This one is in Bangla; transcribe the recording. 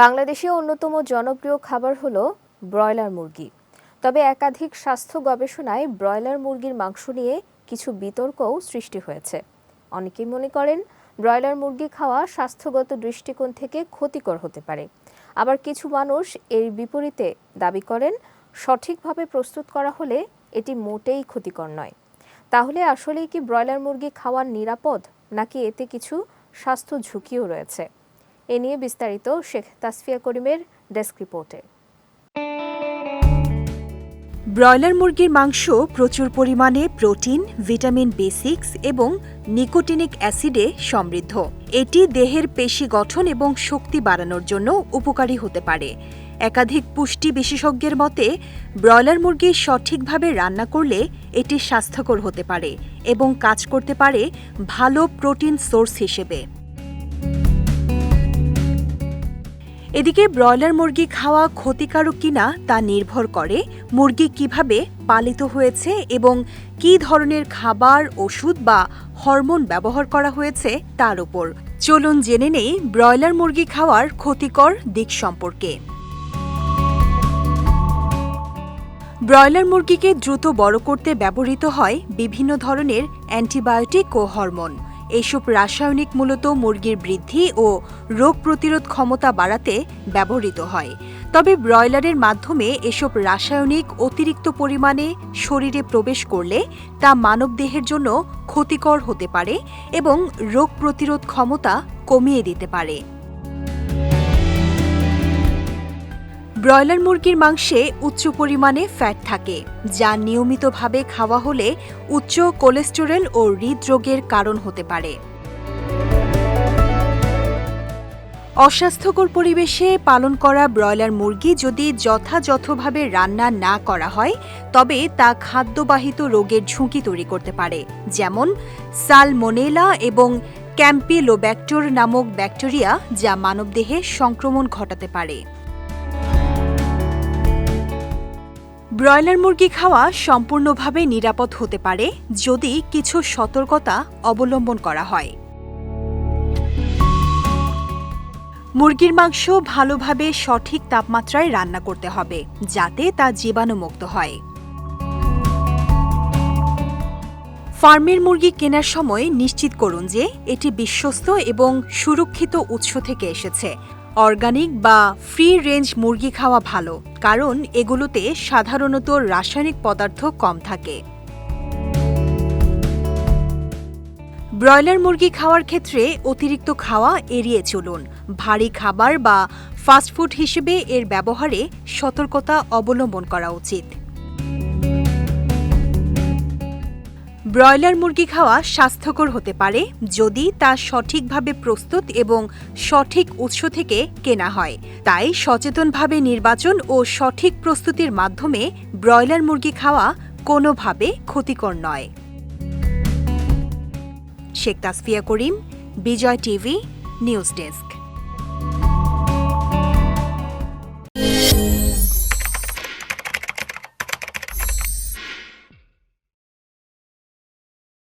বাংলাদেশে অন্যতম জনপ্রিয় খাবার হলো ব্রয়লার মুরগি। তবে একাধিক স্বাস্থ্য গবেষণায় ব্রয়লার মুরগির মাংস নিয়ে কিছু বিতর্কও সৃষ্টি হয়েছে। অনেকেই মনে করেন, ব্রয়লার মুরগি খাওয়া স্বাস্থ্যগত দৃষ্টিকোণ থেকে ক্ষতিকর হতে পারে। আবার কিছু মানুষ এর বিপরীতে দাবি করেন, সঠিকভাবে প্রস্তুত করা হলে এটি মোটেই ক্ষতিকর নয়। তাহলে আসলেই কি ব্রয়লার মুরগি খাওয়া নিরাপদ, নাকি এতে কিছু স্বাস্থ্য ঝুঁকিও রয়েছে? এ নিয়ে বিস্তারিত শেখ তাসফিয়া করিমের ডেস্ক রিপোর্টে। ব্রয়লার মুরগির মাংস প্রচুর পরিমাণে প্রোটিন, ভিটামিন বি সিক্স এবং নিকোটিনিক অ্যাসিডে সমৃদ্ধ। এটি দেহের পেশি গঠন এবং শক্তি বাড়ানোর জন্য উপকারী হতে পারে। একাধিক পুষ্টি বিশেষজ্ঞের মতে, ব্রয়লার মুরগি সঠিকভাবে রান্না করলে এটি স্বাস্থ্যকর হতে পারে এবং কাজ করতে পারে ভালো প্রোটিন সোর্স হিসেবে। এদিকে ব্রয়লার মুরগি খাওয়া ক্ষতিকারক কিনা তা নির্ভর করে মুরগি কীভাবে পালিত হয়েছে এবং কী ধরনের খাবার, ওষুধ বা হরমোন ব্যবহার করা হয়েছে তার উপর। চলুন জেনে নেই ব্রয়লার মুরগি খাওয়ার ক্ষতিকর দিক সম্পর্কে। ব্রয়লার মুরগিকে দ্রুত বড় করতে ব্যবহৃত হয় বিভিন্ন ধরনের অ্যান্টিবায়োটিক ও হরমোন। এসব রাসায়নিক মূলত মুরগির বৃদ্ধি ও রোগ প্রতিরোধ ক্ষমতা বাড়াতে ব্যবহৃত হয়। তবে ব্রয়লারের মাধ্যমে এসব রাসায়নিক অতিরিক্ত পরিমাণে শরীরে প্রবেশ করলে তা মানবদেহের জন্য ক্ষতিকর হতে পারে এবং রোগ প্রতিরোধ ক্ষমতা কমিয়ে দিতে পারে। ব্রয়লার মুরগির মাংসে উচ্চ পরিমাণে ফ্যাট থাকে, যা নিয়মিতভাবে খাওয়া হলে উচ্চ কোলেস্টেরল ও হৃদরোগের কারণ হতে পারে। অস্বাস্থ্যকর পরিবেশে পালন করা ব্রয়লার মুরগি যদি যথাযথভাবে রান্না না করা হয়, তবে তা খাদ্যবাহিত রোগের ঝুঁকি তৈরি করতে পারে, যেমন সালমোনেলা এবং ক্যাম্পিলোব্যাক্টর নামক ব্যাকটেরিয়া যা মানবদেহে সংক্রমণ ঘটাতে পারে। ব্রয়লার মুরগি খাওয়া সম্পূর্ণভাবে নিরাপদ হতে পারে যদি কিছু সতর্কতা অবলম্বন করা হয়। মুরগির মাংস ভালোভাবে সঠিক তাপমাত্রায় রান্না করতে হবে, যাতে তা জীবাণুমুক্ত হয়। ফার্মের মুরগি কেনার সময় নিশ্চিত করুন যে এটি বিশ্বস্ত এবং সুরক্ষিত উৎস থেকে এসেছে। অর্গানিক বা ফ্রি রেঞ্জ মুরগি খাওয়া ভালো, কারণ এগুলোতে সাধারণত রাসায়নিক পদার্থ কম থাকে। ব্রয়লার মুরগি খাওয়ার ক্ষেত্রে অতিরিক্ত খাওয়া এড়িয়ে চলুন। ভারী খাবার বা ফাস্টফুড হিসেবে এর ব্যবহারে সতর্কতা অবলম্বন করা উচিত। ব্রয়লার মুরগি খাওয়া স্বাস্থ্যকর হতে পারে যদি তা সঠিকভাবে প্রস্তুত এবং সঠিক উৎস থেকে কেনা হয়। তাই সচেতনভাবে নির্বাচন ও সঠিক প্রস্তুতির মাধ্যমে ব্রয়লার মুরগি খাওয়া কোনোভাবে ক্ষতিকর নয়। Sheikh Tasfia Karim, Bijoy TV, news desk.